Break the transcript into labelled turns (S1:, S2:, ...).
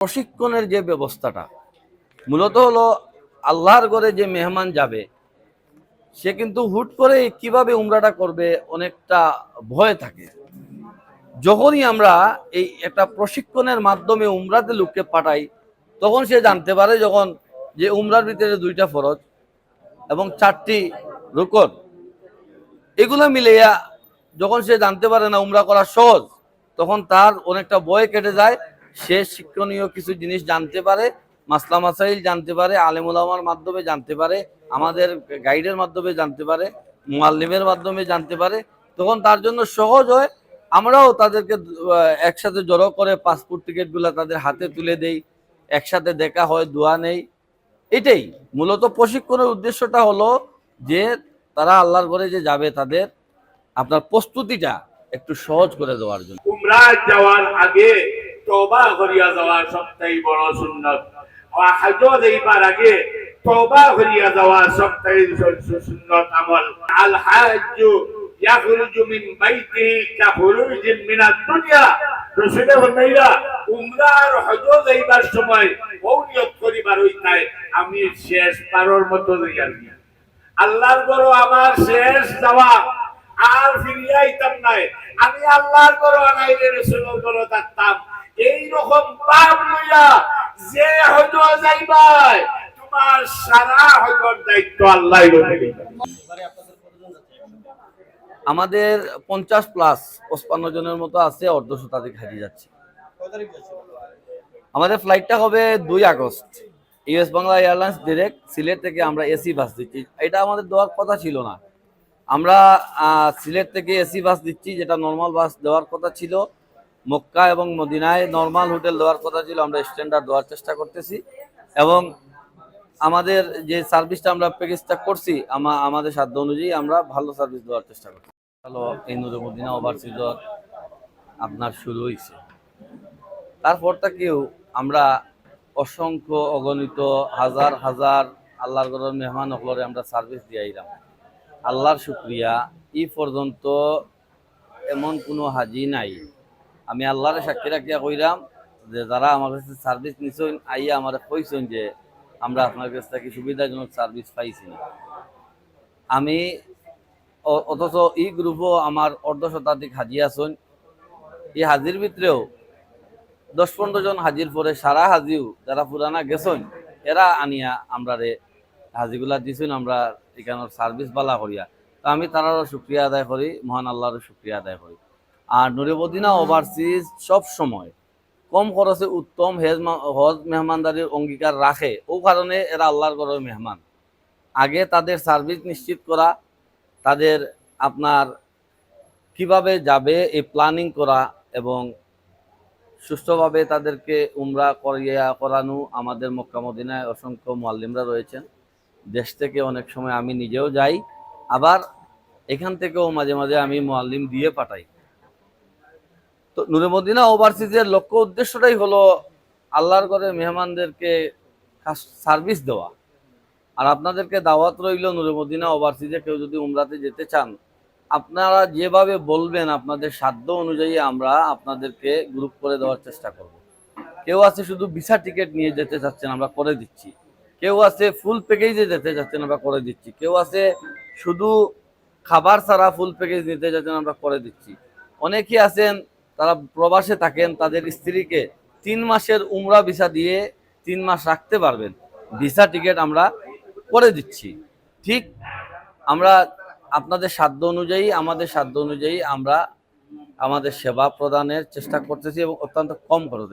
S1: প্রশিক্ষণের যে ব্যবস্থাটা, মূলত হলো আল্লাহর ঘরে যে মেহমান যাবে, সে কিন্তু হুট করে কীভাবে উমরাটা করবে অনেকটা ভয় থাকে। যখনই আমরা এই একটা প্রশিক্ষণের মাধ্যমে উমরাতে লোককে পাঠাই, তখন সে জানতে পারে যখন যে উমরার ভিতরে দুইটা ফরজ এবং চারটি রুকন। এগুলো মিলিয়া যখন সে জানতে পারে না উমরা করা সহজ, তখন তার অনেকটা বয় কেটে যায় সে শিক্ষণীয় কিছু জিনিস জানতে পারে, মাসলা মাসাইল জানতে পারে, আলেমুলামার মাধ্যমে জানতে পারে, আমাদের গাইডের মাধ্যমে জানতে পারে, মুআল্লিমের মাধ্যমে জানতে পারে, তখন তার জন্য সহজ হয়। আমরাও তাদেরকে একসাথে জড়ো করে পাসপোর্ট টিকিটগুলো তাদের হাতে তুলে দেই, একসাথে দেখা হয়, দোয়া নেই। এটাই মূলত প্রশিক্ষণের উদ্দেশ্যটা হলো যে তারা আল্লাহর ঘরে যে যাবে তাদের আপনার প্রস্তুতিটা একটু সহজ করে দেওয়ার জন্য।
S2: যাওয়ার আগে তওবা করিয়া যাওয়া সবটাই বড় সুন্নত। দেইবার আগে করিয়া যাওয়া সবটাই সুন্নত আমল। আল আমি শেষ পারর মতো যাইয়া আল্লাহর গরো আমার শেষ যাওয়া আর ফিরিয়ে নাই। আমি আল্লাহর গরো আনাইলে রসুলের গরো থাকতাম। এই রকম পাপ লইয়া যে হয়তো যাইবাই, তোমার সারা হয়তোর দায়িত্ব আল্লাহ
S1: আমাদের পঞ্চাশ প্লাস পঁচপান্ন জনের মতো আছে অর্ধ শতাধিক হাজি যাচ্ছে। আমাদের ফ্লাইটটা হবে দুই August. US Bangla airlines direct Sylhet থেকে আমরা এসি বাস দিচ্ছি। এটা আমাদের দেওয়ার কথা ছিল না। আমরা সিলেট থেকে এসি বাস দিচ্ছি, যেটা নর্মাল বাস দেওয়ার কথা ছিল। মক্কা এবং মদিনায় নর্মাল হোটেল দেওয়ার কথা ছিল, আমরা স্ট্যান্ডার্ড দেওয়ার চেষ্টা করতেছি। এবং আমাদের যে সার্ভিসটা আমরা প্যাকেজটা করছি, আমা আমাদের সাধ্য অনুযায়ী আমরা ভালো সার্ভিস দেওয়ার চেষ্টা করছি ভালো এই নদী মদিনা ওভারসিজর আপনার শুরু হয়েছে তারপর থেকেও আমরা অসংখ্য অগণিত হাজার হাজার আল্লাহর ঘরের মেহমান হলরে আমরা সার্ভিস দিয়ে আল্লাহর শুক্রিয়া ই পর্যন্ত এমন কোনো হাজি নাই। আমি আল্লাহরে সাক্ষী রাখিয়া কইরাম যে যারা আমার কাছে সার্ভিস নিছেন, আইয়া আমার কইছেন যে আমরা আপনার কাছ থেকে সুবিধাজনক সার্ভিস পাইছি না। আমি অথচ এই গ্রুপও আমার অর্ধ শতাধিক হাজি আছেন। এই হাজির ভিতরেও দশ পনেরো জন হাজির পরে সারা হাজিও যারা পুরানা গেছেন, এরা আনিয়া আমরা রে হাজিগুলা দিছেন, আমরা এখানের সার্ভিস বালা করিয়া। তো আমি তারারও শুক্রিয়া আদায় করি, মহান আল্লাহরও শুক্রিয়া আদায় করি। আর নুরেবদিনা ওভারসিজ সব সময়। কম খরচে উত্তম হেজ হজ মেহমানদারির অঙ্গীকার রাখে। ও কারণে এরা আল্লাহর ঘরের মেহমান। আগে তাদের সার্ভিস নিশ্চিত করা তাদের আপনার কীভাবে যাবে এই প্ল্যানিং করা এবং সুষ্ঠুভাবে তাদেরকে উমরা করিয়া করানো আমাদের মক্কা মদিনায় অসংখ্য মোয়াল্লিমরা রয়েছেন। দেশ থেকে অনেক সময় আমি নিজেও যাই। আবার এখান থেকেও মাঝে মাঝে আমি মোয়াল্লিম দিয়ে পাঠাই। তো নূরে মদিনা ওভারসিজের লক্ষ্য উদ্দেশ্যটাই হলো আল্লাহর ঘরে মেহমানদেরকে সার্ভিস দেওয়া। আর আপনাদেরকে দাওয়াত রইল নূরে মদিনা ওভারসিজে কেউ যদি উমরাতে যেতে চান, আপনারা যেভাবে বলবেন আপনাদের সাধ্য অনুযায়ী আমরা আপনাদেরকে গ্রুপ করে দেওয়ার চেষ্টা করব। কেউ আছে শুধু ভিসা টিকিট নিয়ে যেতে চাচ্ছেন, আমরা করে দিচ্ছি। কেউ আছে ফুল প্যাকেজে যেতে চাচ্ছেন, আমরা করে দিচ্ছি। কেউ আছে শুধু খাবার ছাড়া ফুল প্যাকেজ নিতে যাচ্ছেন আমরা করে দিচ্ছি। অনেকেই আছেন তারা প্রবাসে থাকেন, তাদের স্ত্রীকে তিন মাসের উমরা ভিসা দিয়ে তিন মাস রাখতে পারবেন। ভিসা টিকিট আমরা করে দিচ্ছি। ঠিক আমরা আপনাদের সাধ্য অনুযায়ী, আমাদের সাধ্য অনুযায়ী আমরা আমাদের সেবা প্রদানের চেষ্টা করতেছি এবং অত্যন্ত কম খরচে।